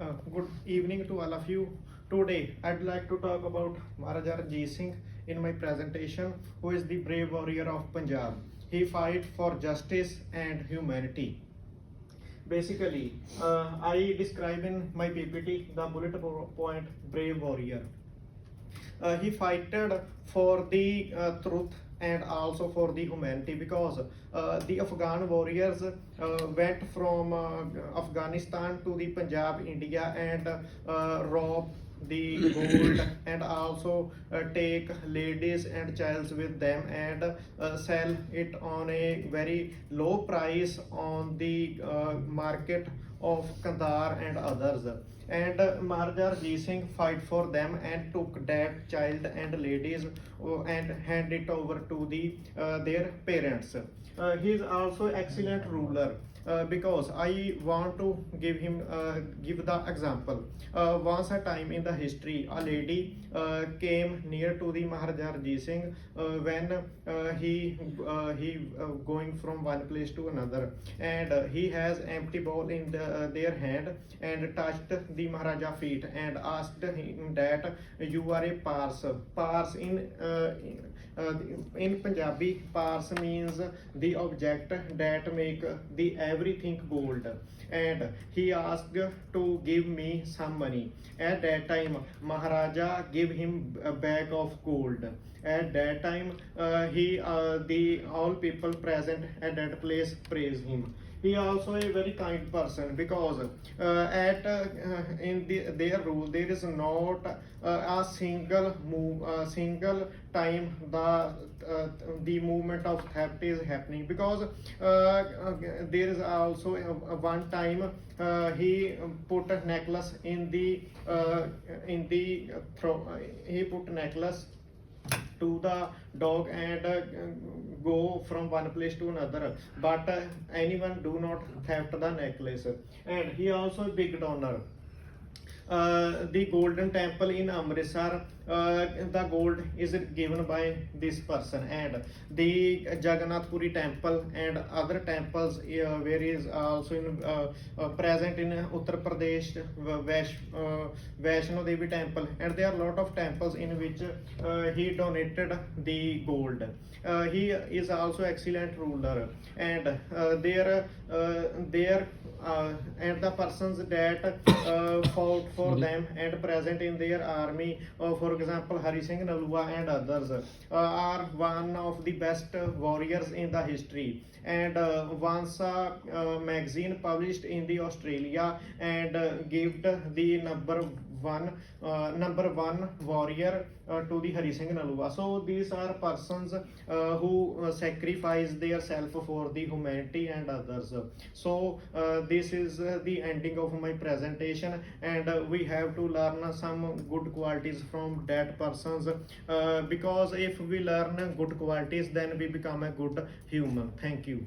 Uh, good evening to all of you. Today, I'd like to talk about Maharaja Ranjit Singh in my presentation, who is the brave warrior of Punjab. He fight for justice and humanity. Basically, uh, I describe in my PPT the bullet point brave warrior. Uh, he fighted for the uh, truth and also for the humanity because uh, the Afghan warriors uh, went from uh, Afghanistan to the Punjab, India, and uh, rob the gold and also uh, take ladies and childs with them and uh, sell it on a very low price on the uh, market of Kandahar and others and uh, Ranjit Singh fight for them and took that child and ladies uh, and hand it over to the uh, their parents. Uh, he is also excellent ruler. Uh, because I want to give him uh, give the example. Uh, once a time in the history, a lady uh, came near to the Maharaja Ranjit Singh uh, when uh, he uh, he uh, going from one place to another, and uh, he has empty bowl in the, uh, their hand and touched the Maharaja feet and asked him that you are a pars. Pars in uh, uh, in Punjabi, pars means the object that make the everything gold. And he asked to give me some money. At that time, Maharaja gave him a bag of gold. At that time, uh, he uh, the all people present at that place praise him he also a very kind person because uh, at uh, in the, their rule there is not uh, a single move a single time the uh, the movement of theft is happening because uh, uh, there is also uh, one time uh, he put a necklace in the uh, in the throw he put necklace to the dog and uh, go from one place to another. But uh, anyone do not theft the necklace. And he also a big donor the golden temple in Amritsar, the gold is given by this person, and the Jagannath Puri temple and other temples uh, where is also in, present in Uttar Pradesh, Vash, uh, Vaishno Devi temple, and there are lot of temples in which he donated the gold. He is also excellent ruler, and there, there, uh, and the persons that uh, fought for them and present in their army, uh, for example, Hari Singh Nalua and others, uh, are one of the best warriors in the history. And uh, once a uh, magazine published in the Australia and uh, gave the number one uh, number one warrior uh, to the Hari Singh. So these are persons uh, who uh, sacrifice their self for the humanity and others. So uh, this is uh, the ending of my presentation, and uh, we have to learn some good qualities from that persons uh, because if we learn good qualities, then we become a good human. Thank you.